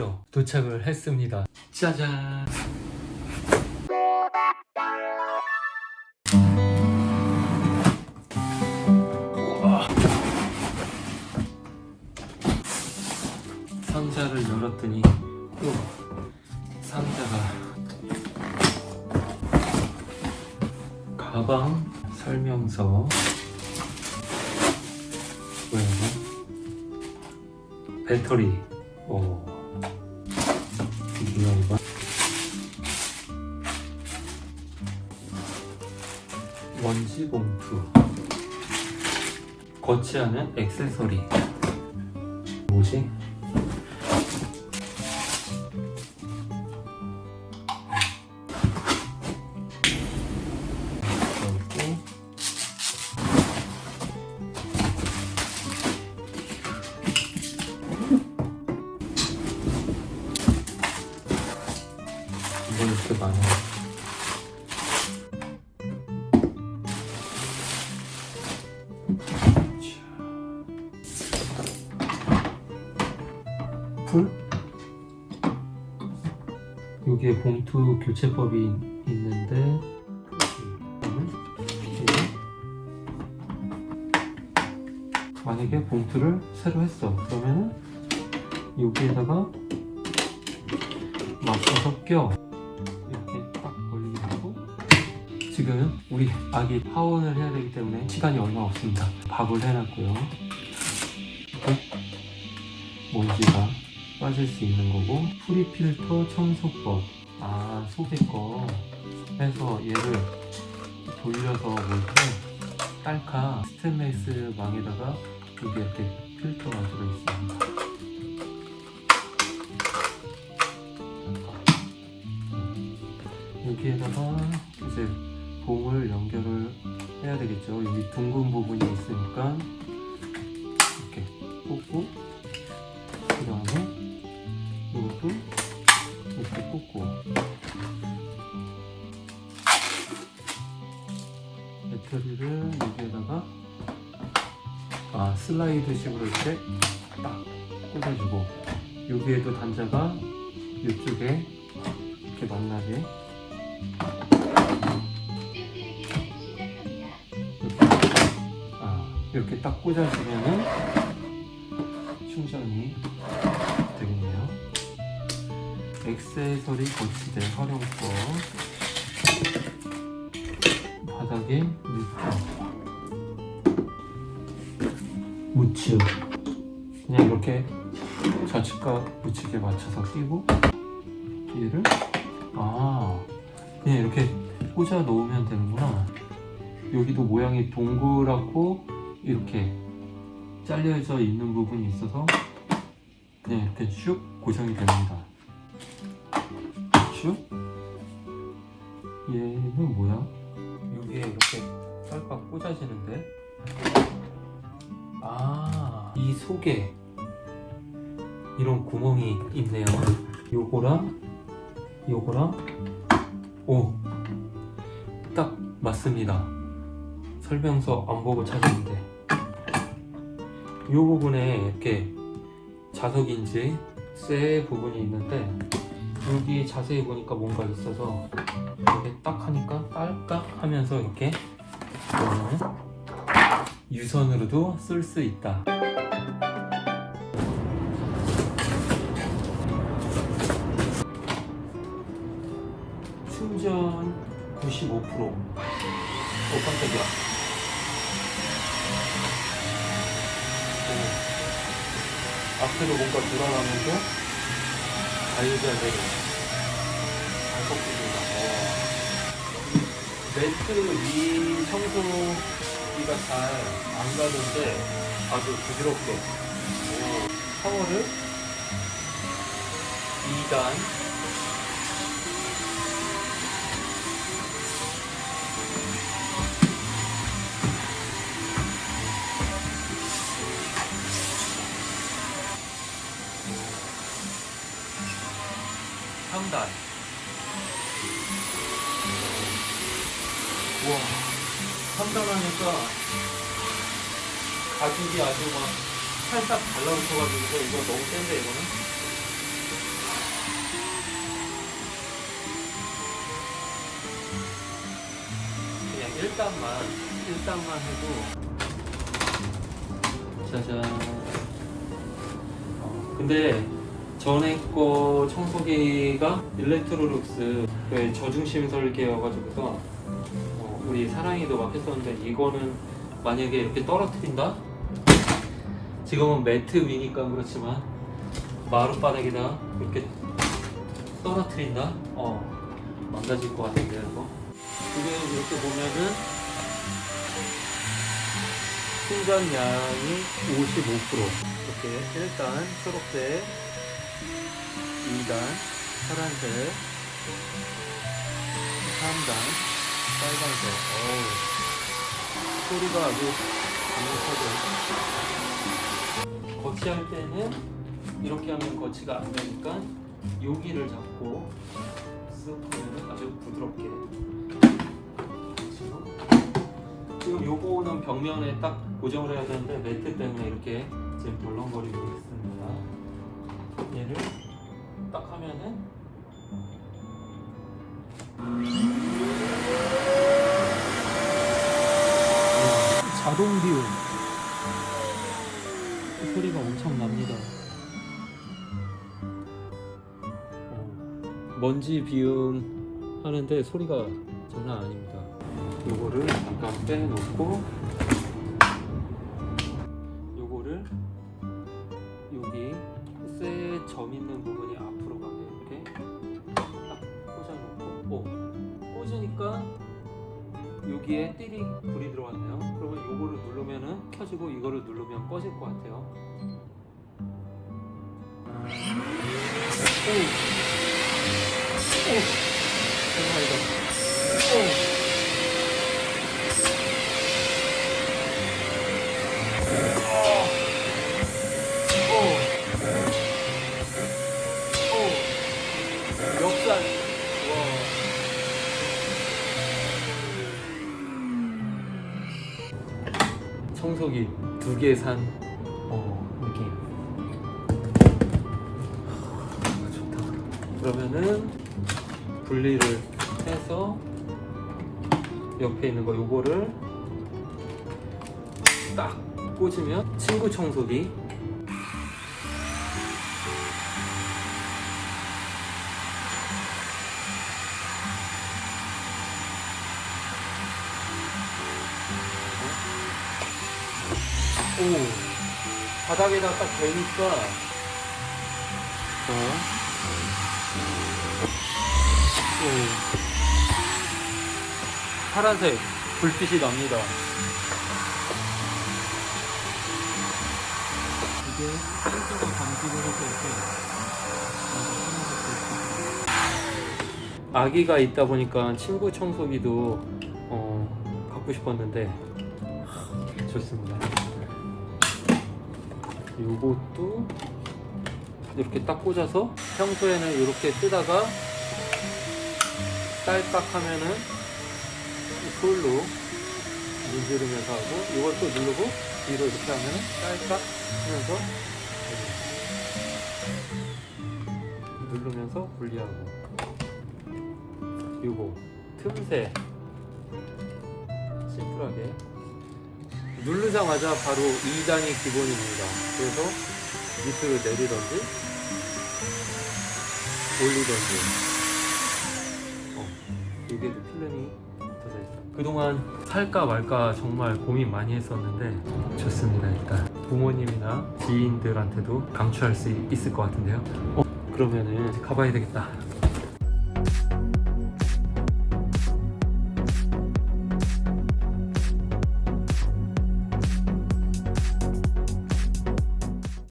드디어 도착을 했습니다. 짜잔! 상자를 열었더니 또 상자가 가방 설명서 뭐야? 배터리 먼지 봉투 거치하는 액세서리 뭐지? 풀? 여기에 봉투 교체법이 있는데 만약에 봉투를 새로 했어. 그러면은 여기에다가 맞춰서 껴. 이렇게 딱 올리게 하고. 지금 우리 아기 하원을 해야 되기 때문에 시간이 얼마 없습니다. 밥을 해놨고요. 먼지가 빠질 수 있는 거고 프리 필터 청소법. 아 속에 거. 해서 얘를 돌려서 볼때 딸카 스테인레스 망에다가 여기 이렇게 필터가 들어있습니다. 여기에다가 이제 봉을 연결을 해야 되겠죠. 여기 둥근 부분이 있으니까 이렇게 꽂고 그 다음에 배터리를 여기에다가 아 슬라이드식으로 이렇게 딱 꽂아주고 여기에도 단자가 이쪽에 이렇게 만나게 아, 이렇게 딱 꽂아주면은 충전이 되겠네요. 액세서리 거치대 활용법 바닥에 밑에 우측 그냥 이렇게 좌측과 우측에 맞춰서 끼고 얘를 아 그냥 이렇게 꽂아 놓으면 되는구나. 여기도 모양이 동그랗고 이렇게 잘려져 있는 부분이 있어서 그냥 이렇게 슉 고정이 됩니다. 슉. 얘는 뭐야? 여기에 이렇게 쌀깍 꽂아지는데 아, 이 속에 이런 구멍이 있네요. 요거랑 요거랑 오, 딱 맞습니다. 설명서 안 보고 찾았는데 이 부분에 이렇게 자석인지 쇠 부분이 있는데 여기 자세히 보니까 뭔가 있어서 이렇게 딱 하니까 딸깍 하면서 이렇게 이거는 유선으로도 쓸 수 있다. 충전 95%. 오 깜짝이야. 오. 앞으로 뭔가 돌아가면서 자유자 되고 잘 꺾입니다. 어. 매트 위 청소기가 잘 안 가는데 아주 부드럽게 오. 샤워를 2단 상단 와, 판단하니까 가죽이 아주 막 살짝 달라붙어가지고 이거 너무 센데 이거는? 그냥 일단만 일단만 해도. 짜잔. 어, 근데 전에 거 청소기가 일렉트로룩스 그 저중심 설계여가지고서 어, 우리 사랑이도 막 했었는데 이거는 만약에 이렇게 떨어뜨린다? 지금은 매트 위니까 그렇지만 마룻바닥에다 이렇게 떨어뜨린다? 어 망가질 것 같은데 이거 지금 이렇게 보면은 순간량이 55% 이렇게 1단 초록색 2단 파란색. 3단 빨간색. 어우. 소리가 아주 강력하죠 거치할 때는 이렇게 하면 거치가 안 되니까 여기를 잡고 쓱 하면 아주 부드럽게? 지금 요거는 벽면에 딱 고정을 해야 되는데 매트 때문에 이렇게 지금 덜렁거리고 있습니다. 얘를 딱 하면은 자동 비움 소리가 엄청 납니다. 어, 먼지 비움 하는데 소리가 장난 아닙니다. 요거를 잠깐 빼놓고 오 꽂으니까 여기에 띠리 불이 들어왔네요. 그러면 요거를 누르면은 켜지고 이거를 누르면 꺼질 것 같아요. 오, 오. 오. 청소기 두 개 산 어, 느낌. 아, 좋다. 그러면은 분리를 해서 옆에 있는 거 요거를 딱 꽂으면 친구 청소기 오. 바닥에다 딱 대니까. 자 오. 파란색 불빛이 납니다. 이게 센서가 감지를 해서 이렇게 아기가 있다 보니까 친구 청소기도 어, 갖고 싶었는데. 하, 좋습니다 요것도 이렇게 딱 꽂아서 평소에는 이렇게 쓰다가 딸깍 하면은 솔로 문지르면서 하고 이것도 누르고 뒤로 이렇게 하면은 딸깍 하면서 누르면서 분리하고. 요거 틈새. 심플하게 누르자마자 바로 2단이 기본입니다. 그래서 밑으로 내리던지 올리던지 어, 여기에도 필름이 붙어져 있어요. 그동안 살까 말까 정말 고민 많이 했었는데 좋습니다 일단 부모님이나 지인들한테도 강추할 수 있을 것 같은데요. 어, 그러면은 가봐야 되겠다.